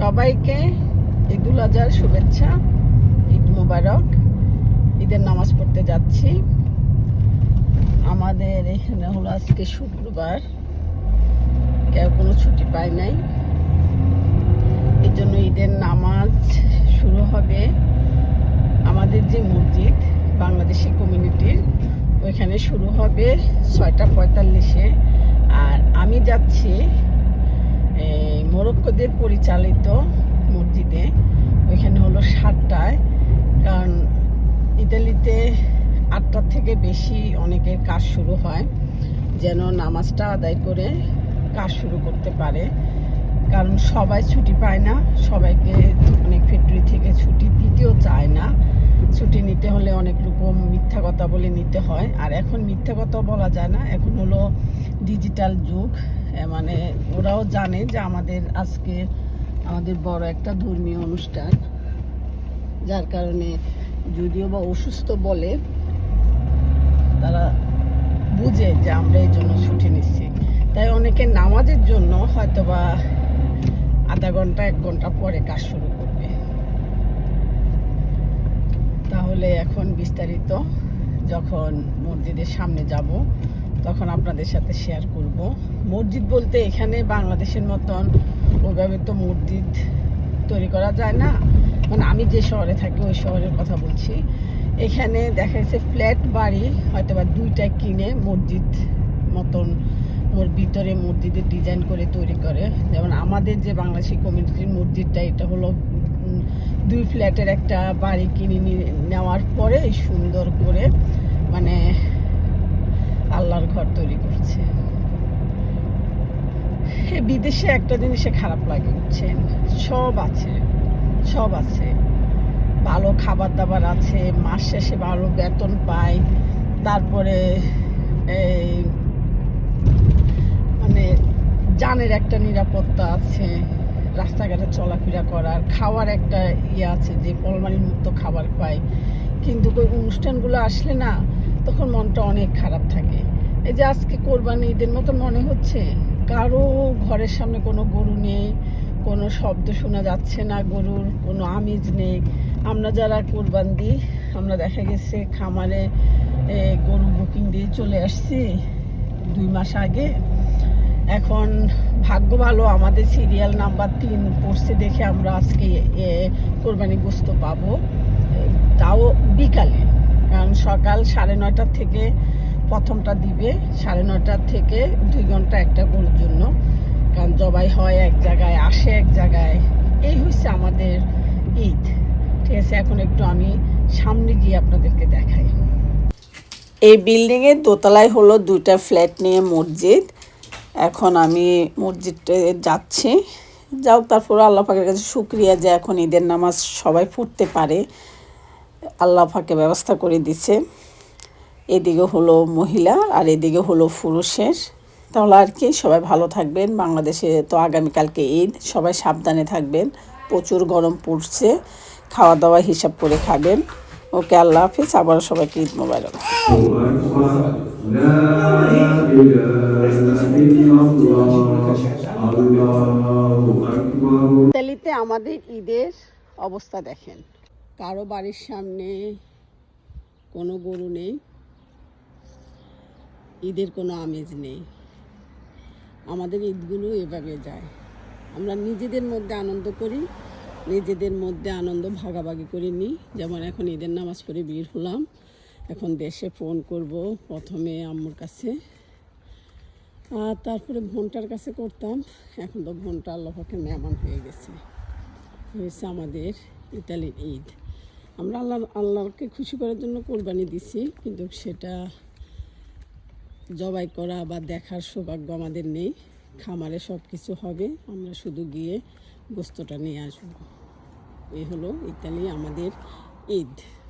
সবাইকে ঈদুল আজহার শুভেচ্ছা, ঈদ মুবারক। ঈদের নামাজ পড়তে যাচ্ছি। আমাদের এখানে হলো আজকে শুক্রবার। কেউ কোনো ছুটি পায় নাই। এই জন্য ঈদের নামাজ শুরু হবে আমাদের যে মসজিদ, বাংলাদেশি কমিউনিটির, ওইখানে শুরু হবে ছয়টা পঁয়তাল্লিশে। আর আমি যাচ্ছি মোরক্কোদের পরিচালিত মসজিদে, ওইখানে হলো সাতটায়, কারণ ইতালিতে আটটার থেকে বেশি অনেকের কাজ শুরু হয়, যেন নামাজটা আদায় করে কাজ শুরু করতে পারে। কারণ সবাই ছুটি পায় না, সবাইকে অনেক ফ্যাক্টরি থেকে ছুটি দিতেও চায় না। ছুটি নিতে হলে অনেক রকম মিথ্যা কথা বলে নিতে হয়। আর এখন মিথ্যা কথা বলা যায় না, এখন হলো ডিজিটাল যুগ। মানে ওরাও জানে যে আমাদের আজকে আমাদের বড় একটা ধর্মীয় অনুষ্ঠান, যার কারণে যদিও বা অসুস্থ বলে তারা বুঝে যে আমরা এই জন্য ছুটি নিচ্ছি। তাই অনেকে নামাজের জন্য হয়তোবা আধা ঘণ্টা, এক ঘণ্টা পরে কাজ শুরু করবে। তাহলে এখন বিস্তারিত যখন মসজিদের সামনে যাব, তখন আপনাদের সাথে শেয়ার করব। মসজিদ বলতে এখানে বাংলাদেশের মতন ওইভাবে তো মসজিদ তৈরি করা যায় না। মানে আমি যে শহরে থাকি, ওই শহরের কথা বলছি। এখানে দেখা যাচ্ছে ফ্ল্যাট বাড়ি হয়তো বা দুইটা কিনে মসজিদ মতন ওর ভিতরে মসজিদের ডিজাইন করে তৈরি করে। যেমন আমাদের যে বাংলাদেশি কমিউনিটির মসজিদটা, এটা হলো দুই ফ্ল্যাটের একটা বাড়ি কিনে নেওয়ার পরে সুন্দর করে মানে আল্লাহর ঘর তৈরি করছে। বিদেশে একটা জিনিসে খারাপ লাগে, বুঝছেন? সব আছে সব আছে। ভালো খাবার দাবার আছে, মাস শেষে ভালো বেতন পায় তারপরে এই মানে জানের একটা নিরাপত্তা আছে, রাস্তাঘাটে চলাফেরা করার, খাওয়ার একটা ইয়ে আছে যে পলমানি মুক্ত খাবার পায় কিন্তু ওই অনুষ্ঠানগুলো আসলে না, তখন মনটা অনেক খারাপ থাকে। এই যে আজকে কোরবানি ঈদের মতো মনে হচ্ছে? কারও ঘরের সামনে কোনো গরু নেই, কোনো শব্দ শোনা যাচ্ছে না গরুর, কোনো আমিজ নেই। আমরা যারা কোরবান দিই, আমরা দেখা গেছে খামারে গরু বুকিং দিয়ে চলে আসছি দুই মাস আগে। এখন ভাগ্য ভালো, আমাদের সিরিয়াল নাম্বার তিন পড়ছে দেখে আমরা আজকে কোরবানি গোস্ত পাবো। তাও বিকালে, কারণ সকাল সাড়ে নয়টার থেকে প্রথমটা দিবে, সাড়ে নয়টার থেকে দুই ঘণ্টা একটা গরুর জন্য। কারণ জবাই হয় এক জায়গায়, আসে এক জায়গায়। এই হচ্ছে আমাদের ঈদ। ঠিক আছে, এখন একটু আমি সামনে গিয়ে আপনাদেরকে দেখাই। এই বিল্ডিংয়ের দোতলায় হলো দুইটা ফ্ল্যাট নিয়ে মসজিদ। এখন আমি মসজিদে যাচ্ছি। যাও, তারপর আল্লাহ কাছে শুক্রিয়া যে এখন ঈদের নামাজ সবাই পড়তে পারে। আল্লাহ পাকে ব্যবস্থা করে দিছে। এদিকে হলো মহিলা আর এদিকে হলো পুরুষের। তাহলে আর কি, সবাই ভালো থাকবেন। বাংলাদেশে তো আগামীকালকে ঈদ, সবাই সাবধানে থাকবেন। প্রচুর গরম পড়ছে খাওয়া দাওয়া হিসাব করে খাবেন। ওকে, আল্লাহ হাফিজ আবার সবাইকে ঈদ মোবাইল ইতালিতে আমাদের ঈদের অবস্থা দেখেন। কারও বাড়ির সামনে কোনো গরু নেই। ঈদের কোনো আমেজ নেই। আমাদের ঈদগুলো এভাবে যায়। আমরা নিজেদের মধ্যে আনন্দ করি, নিজেদের মধ্যে আনন্দ ভাগাভাগি করে নিই। যেমন এখন ঈদের নামাজ পড়ে বের হলাম। এখন দেশে ফোন করব প্রথমে আম্মুর কাছে। আর তারপরে ভনটার কাছে করতাম। এখন তো ভনটা আল্লাহকে মেহমান হয়ে গেছে। হয়েছে আমাদের ইতালির ঈদ। আমরা আল্লাহ, আল্লাহকে খুশি করার জন্য কোরবানি দিছি, কিন্তু সেটা জবাই করা বা দেখার সৌভাগ্য আমাদের নেই। খামারে সব কিছু হবে। আমরা শুধু গিয়ে গোস্তটা নিয়ে আসব। এই হলো ইতালি আমাদের ঈদ।